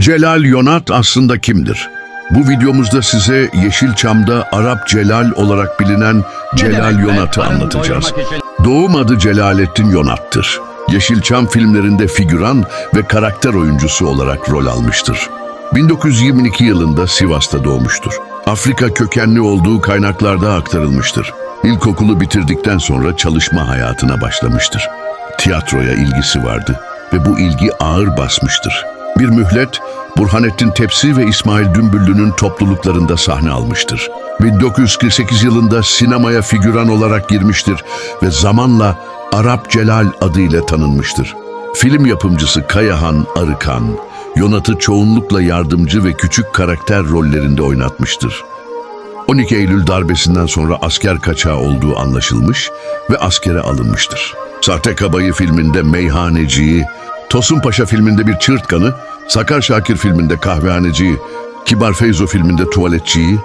Celal Yonat aslında kimdir? Bu videomuzda size Yeşilçam'da Arap Celal olarak bilinen Celal? Yonat'ı anlatacağız. Doğum adı Celalettin Yonat'tır. Yeşilçam filmlerinde figüran ve karakter oyuncusu olarak rol almıştır. 1922 yılında Sivas'ta doğmuştur. Afrika kökenli olduğu kaynaklarda aktarılmıştır. İlkokulu bitirdikten sonra çalışma hayatına başlamıştır. Tiyatroya ilgisi vardı ve bu ilgi ağır basmıştır. Bir mühlet, Burhanettin Tepsi ve İsmail Dümbüllü'nün topluluklarında sahne almıştır. 1948 yılında sinemaya figüran olarak girmiştir ve zamanla Arap Celal adıyla tanınmıştır. Film yapımcısı Kayahan Arıkan, Yonat'ı çoğunlukla yardımcı ve küçük karakter rollerinde oynatmıştır. 12 Eylül darbesinden sonra asker kaçağı olduğu anlaşılmış ve askere alınmıştır. Sahte Kabayı filminde meyhaneciyi, Tosun Paşa filminde bir çırtkanı, Sakar Şakir filminde kahvehaneciyi, Kibar Feyzo filminde tuvaletçiyi,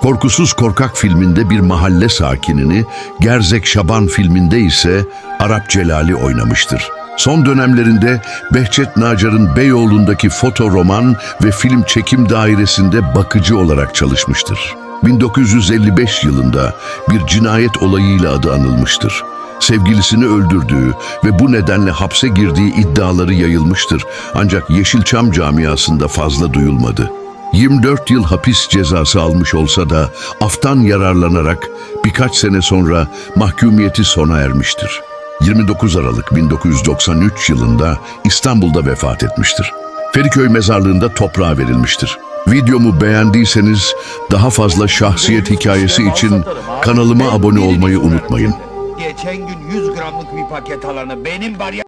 Korkusuz Korkak filminde bir mahalle sakinini, Gerzek Şaban filminde ise Arap Celal'i oynamıştır. Son dönemlerinde Behçet Nacar'ın Beyoğlu'ndaki foto roman ve film çekim dairesinde bakıcı olarak çalışmıştır. 1955 yılında bir cinayet olayıyla adı anılmıştır. Sevgilisini öldürdüğü ve bu nedenle hapse girdiği iddiaları yayılmıştır. Ancak Yeşilçam camiasında fazla duyulmadı. 24 yıl hapis cezası almış olsa da aftan yararlanarak birkaç sene sonra mahkumiyeti sona ermiştir. 29 Aralık 1993 yılında İstanbul'da vefat etmiştir. Feriköy mezarlığında toprağa verilmiştir. Videomu beğendiyseniz daha fazla şahsiyet hikayesi için kanalıma abone olmayı unutmayın. Geçen gün 100 gramlık bir paket alanı benim var.